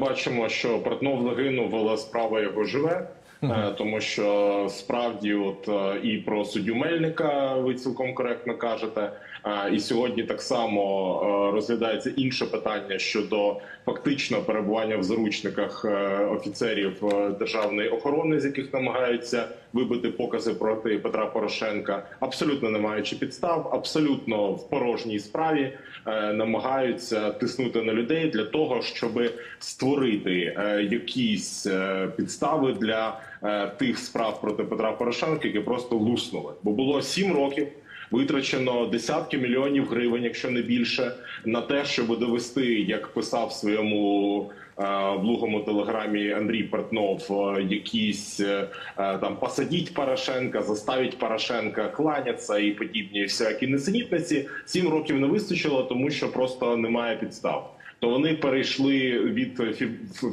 Бачимо, що Портнов загинув, але справа його живе. Е, Тому що справді, от е, і про суддю Мельника ви цілком коректно кажете. Е, І сьогодні так само розглядається інше питання щодо фактичного перебування в заручниках офіцерів державної охорони, з яких намагаються вибити покази проти Петра Порошенка, абсолютно не маючи підстав, абсолютно в порожній справі намагаються тиснути на людей для того, щоб створити якісь підстави для тих справ проти Петра Порошенка, які просто луснули. Бо було сім років. Витрачено десятки мільйонів гривень, якщо не більше, на те, щоб довести, як писав в своєму е, блугому телеграмі Андрій Портнов, е, якісь е, е, там посадіть Порошенка, заставіть Порошенка кланятися і подібні всякі несенітниці. Сім років не вистачило, тому що просто немає підстав. То вони перейшли від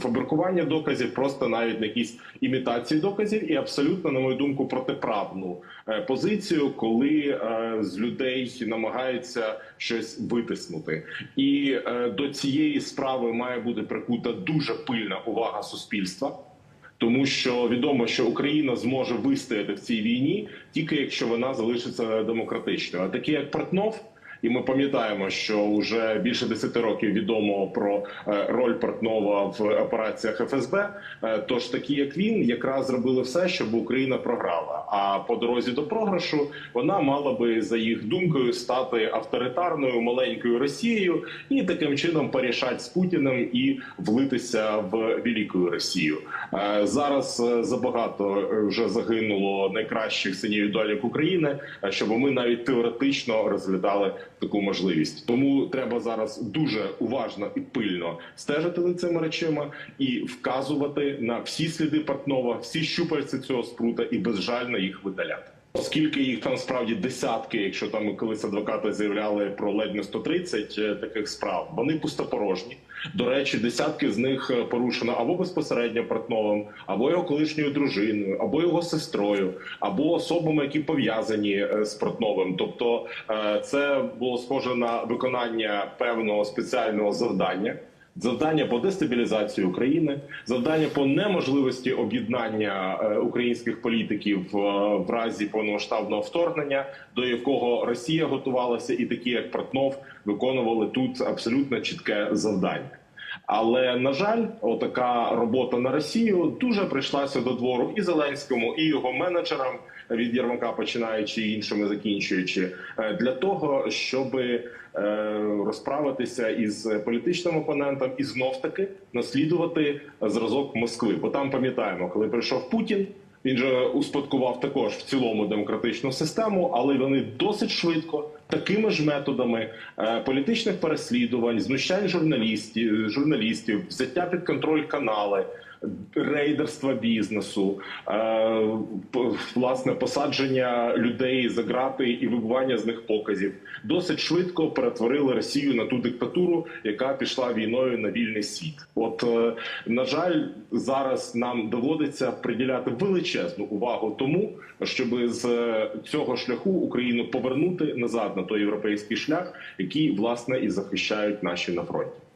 фабрикування доказів просто навіть на якісь імітації доказів, і абсолютно, на мою думку, протиправну е, позицію, коли е, з людей намагаються щось витиснути. І е, до цієї справи має бути прикута дуже пильна увага суспільства. Тому що відомо, що Україна зможе вистояти в цій війні тільки якщо вона залишиться демократичною. А такі як Портнов, і ми пам'ятаємо, що вже більше 10 років відомо про е, роль Портнова в операціях ФСБ. Е, Тож такі, як він, якраз зробили все, щоб Україна програла. А по дорозі до програшу вона мала би за їх думкою стати авторитарною маленькою Росією і таким чином порішати з Путіним і влитися в велику Росію. Е, Зараз забагато вже загинуло найкращих синів і доньок України, щоб ми навіть теоретично розглядали таку можливість. Тому треба зараз дуже уважно і пильно стежити за цими речами і вказувати на всі сліди Портнова, всі щупальці цього спрута і безжально їх видаляти. Оскільки їх там справді десятки, якщо там колись адвокати заявляли про ледь не 130 е, таких справ, вони пустопорожні. До речі, десятки з них е, порушено або безпосередньо Портновим, або його колишньою дружиною, або його сестрою, або особами, які пов'язані е, з Портновим. Тобто це було схоже на виконання певного спеціального завдання. Завдання по дестабілізації України, завдання по неможливості об'єднання е, українських політиків е, в разі повномасштабного вторгнення, до якого Росія готувалася, і такі як Портнов виконували тут абсолютно чітке завдання. Але на жаль, отака робота на Росію дуже прийшлася до двору і Зеленському, і його менеджерам від Єрмака, починаючи і іншими закінчуючи, е, для того, щоб розправитися із політичним опонентом і знов таки наслідувати зразок Москви. Бо там пам'ятаємо, коли прийшов Путін. Він же успадкував також в цілому демократичну систему, але вони досить швидко такими ж методами е, політичних переслідувань, знущань журналістів, журналістів, взяття під контроль канали. Рейдерства бізнесу, е, власне посадження людей за грати і вибування з них показів досить швидко перетворили Росію на ту диктатуру, яка пішла війною на вільний світ. От е, на жаль, зараз нам доводиться приділяти величезну увагу тому, щоб з е, цього шляху Україну повернути назад на той європейський шлях, який власне і захищають наші на фронті.